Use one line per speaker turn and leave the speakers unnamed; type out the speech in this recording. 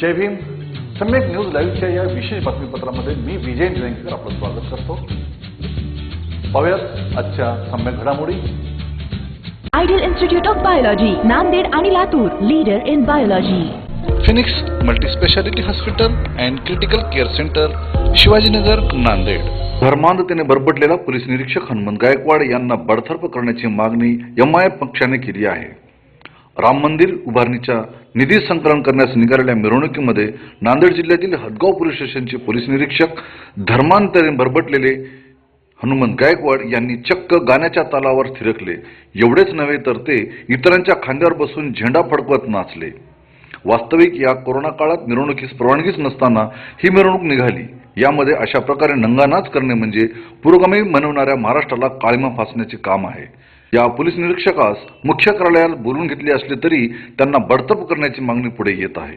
जय भीम. सम्यक न्यूज लाईव्हच्या या विशेष बातमीपत्रामध्ये मी विजय निलंगेकर आपलं स्वागत करतो. पाहूयात आजच्या सम्यक घडामोडी.
Ideal institute of biology Nanded आणि Latur leader in biology.
Phoenix multispeciality hospital and critical care centre Shivajinagar Nanded.
धर्मांधतेने बरबडलेला पोलीस निरीक्षक हनुमंत गायकवाड यांना बडतर्फ करण्याची मागणी एम आय पक्षाने केली आहे. राम मंदिर उभारणीच्या निधी संकलन करण्यास निघालेल्या मिरवणुकीमध्ये नांदेड जिल्ह्यातील हदगाव पोलीस स्टेशनचे पोलीस निरीक्षक धर्मांतरीने बरबटलेले हनुमंत गायकवाड यांनी चक्क गाण्याच्या तालावर थिरकले. एवढेच नव्हे तर ते इतरांच्या खांद्यावर बसून झेंडा फडकवत नाचले. वास्तविक या कोरोना काळात मिरवणुकीस परवानगीच नसताना ही मिरवणूक निघाली. यामध्ये अशा प्रकारे नंगानाच करणे म्हणजे पुरोगामी मनवणाऱ्या महाराष्ट्राला काळीमा फासण्याचे काम आहे. या पोलीस निरीक्षकास मुख्य कार्यालयात बोलून घेतले असले तरी त्यांना बडतर्फ करण्याची मागणी पुढे येत आहे.